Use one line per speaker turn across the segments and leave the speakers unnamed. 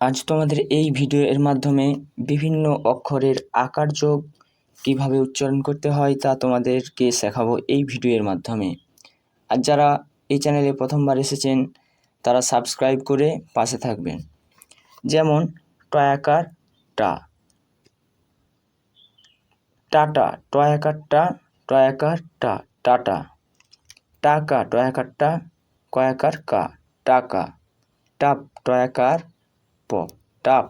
আজ তোমাদের এই ভিডিও এর মাধ্যমে বিভিন্ন অক্ষরের আকার যোগ কীভাবে উচ্চারণ করতে হয় তা তোমাদেরকে শেখাবো এই ভিডিওর মাধ্যমে। আর যারা এই চ্যানেলে প্রথমবার এসেছেন, তারা সাবস্ক্রাইব করে পাশে থাকবেন। যেমন টয়াকার টা। টাটা টয়াকার টা টয়াকার টা, টাটা। টাকা টয়াকার কয়াকার কা, টাকা। টাপ টয়াকার প টাপ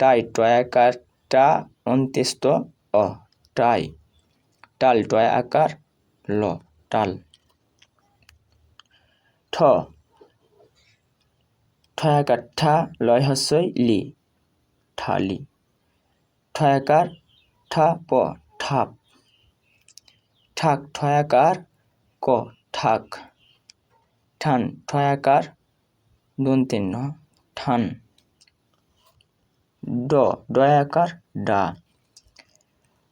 টাই টয়াকার টা অন্ত্যেষ্ট অ টাই টাল টয় আকার ল, টাল। ঠ ঠয়াকার ঠা লয় হস্যই লি, ঠালি। ঠয়াকার ঠা প, ঠাপ। ঠাক ঠয়াকার ক, ঠাক। ঠান ঠয়াকার দন্তেন্য ঠান। ড, ডয়াকার ডা।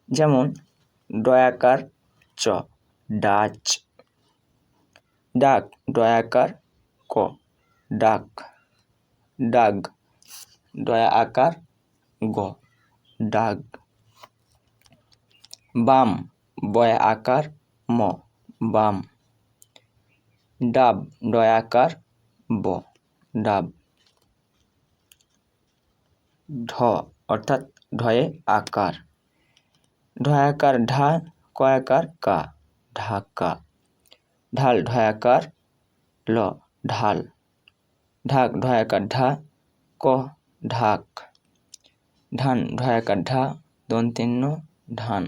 যেমন, ডয়াকার চ, ডাচ। ডাক, ডয়াকার ক। ডাক, ডাগ ডয়া আকার গ। ডাগ। বাম বয় আকার ম। বাম। ডাব, ডয়াকার ব। ডাব। ঢ, অর্থাৎ ঢয়ে আকার। ঢয়াকার ঢা, কয়াকার কা, ঢাকা। ঢাল, ঢয়াকার ল, ঢাল। ঢাক, ঢয়াকার ঢা, ক, ঢাক। ধান ঢয়াকার ঢা, দন্তেন্য ধান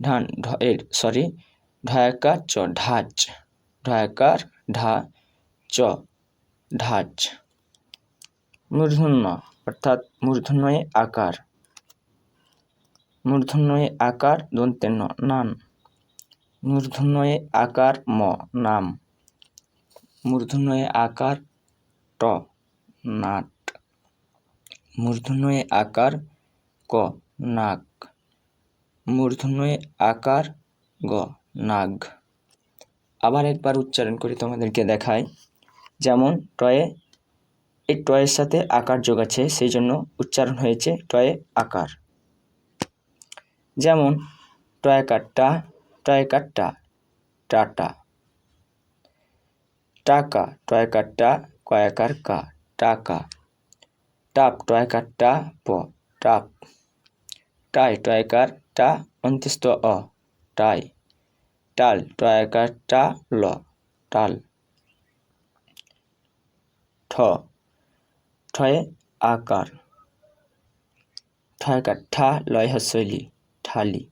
ধান ঢ এর সরি ঢয়াকার চ ঢাচ ঢয়াকার ঢা, চ ঢাচ মূর্ধন্য অর্থাৎ মূর্ধন্যয়ে আকার। মূর্ধন্যয়ে আকার দন্তেন্য, নান। মূর্ধন্যয়ে আকার ম, নাম। মূর্ধন্যয়ে আকার ট, নাট। মূর্ধন্যয়ে আকার ক নাক মূর্ধন্যয়ে আকার গ, নাগ। আবার একবার উচ্চারণ করে তোমাদেরকে দেখাই। যেমন, টয়ে এই টয়ের সাথে আকার যোগ আছে সেই জন্য উচ্চারণ হয়েছে টয়ে আকার। যেমন টয়কারটা টয়কারটা টাটা। টাকা টয়কারটা কয়াকার কা, টাকা। টাপ টয়কারটা প, টাপ। টাই টয়কার টা অন্ত্যেষ্ট অ, টাই। টাল টয়কার টা, ল, টাল। ঠ ঠয়ে আকার ঠয়াকার ঠা লয় হস্যলি ঠালি।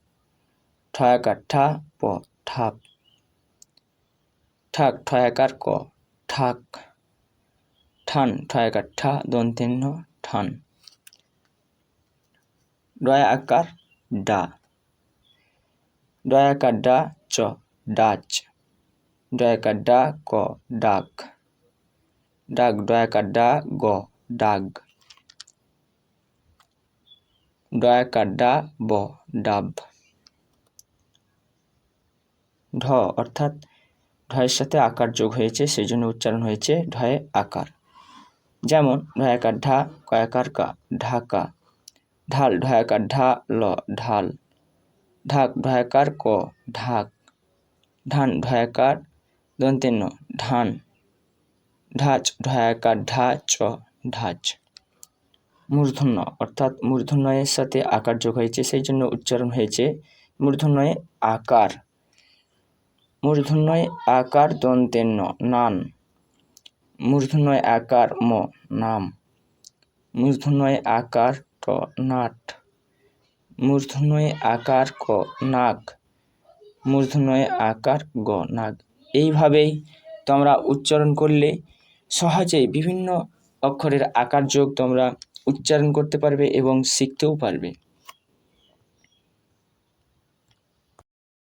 ঠয়াকার ঠা প, ঠাপ। ঠাক ঠয়াকার ক, ঠাক। ঠান ঠয়াকার ঠা দন্তেন্য ঠান ডয়া আকার ডা ডয়াকার ডা চ, ডাচ। ডয়াকার ডা ক, ডাক। ডাক ডয়াকার ডা গ। ডাগ। ডয়াকার ডা ব, ডাব। ঢ অর্থাৎ ঢয়ের সাথে আকার যোগ হয়েছে সেই জন্য উচ্চারণ হয়েছে ঢয়ে আকার। যেমন, ঢয়াকার ঢা, কয়াকার কা, ঢাকা। ঢাল, ঢয়াকার ঢা, ল, ঢাল। ঢাক, ঢয়াকার ক, ঢাক। ধান ঢয়াকার দন্তেন্য ধান ঢাচ, ঢয়াকার ঢা, চ। ঢাচ মূর্ধন্য, অর্থাৎ মূর্ধন্যয়ের সাথে আকার যোগ হয়েছে, সেই জন্য উচ্চারণ হয়েছে মূর্ধন্যয়ে আকার। মূর্ধন্যয় আকার দন্তেন্য, নান। মূর্ধন্যয় আকার ম, নাম। মূর্ধন্যয় আকার ট, নাট। মূর্ধন্যয় আকার ক নাক মূর্ধন্যয় আকার গ, নাগ। এইভাবেই তোমরা উচ্চারণ করলে সহজেই বিভিন্ন অক্ষরের আকার যোগ তোমরা উচ্চারণ করতে পারবে এবং শিখতেও পারবে।